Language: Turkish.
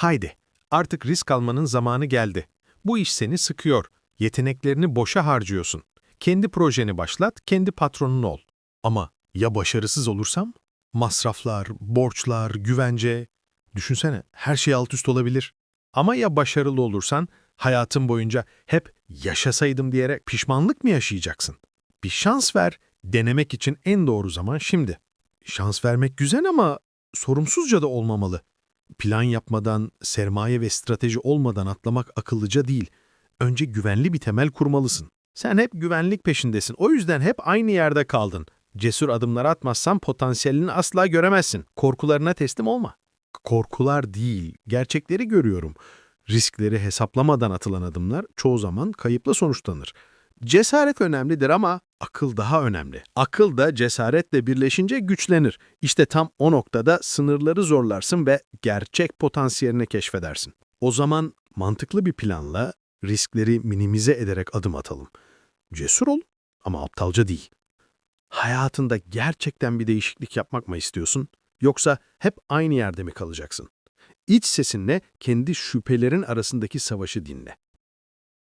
Haydi, artık risk almanın zamanı geldi. Bu iş seni sıkıyor. Yeteneklerini boşa harcıyorsun. Kendi projeni başlat, kendi patronun ol. Ama ya başarısız olursam? Masraflar, borçlar, güvence. Düşünsene, her şey alt üst olabilir. Ama ya başarılı olursan, hayatın boyunca hep yaşasaydım diyerek pişmanlık mı yaşayacaksın? Bir şans ver, denemek için en doğru zaman şimdi. Şans vermek güzel ama sorumsuzca da olmamalı. Plan yapmadan, sermaye ve strateji olmadan atlamak akıllıca değil. Önce güvenli bir temel kurmalısın. Sen hep güvenlik peşindesin. O yüzden hep aynı yerde kaldın. Cesur adımlar atmazsan potansiyelini asla göremezsin. Korkularına teslim olma. Korkular değil, gerçekleri görüyorum. Riskleri hesaplamadan atılan adımlar çoğu zaman kayıpla sonuçlanır. Cesaret önemlidir ama akıl daha önemli. Akıl da cesaretle birleşince güçlenir. İşte tam o noktada sınırları zorlarsın ve gerçek potansiyelini keşfedersin. O zaman mantıklı bir planla riskleri minimize ederek adım atalım. Cesur ol ama aptalca değil. Hayatında gerçekten bir değişiklik yapmak mı istiyorsun? Yoksa hep aynı yerde mi kalacaksın? İç sesinle kendi şüphelerin arasındaki savaşı dinle.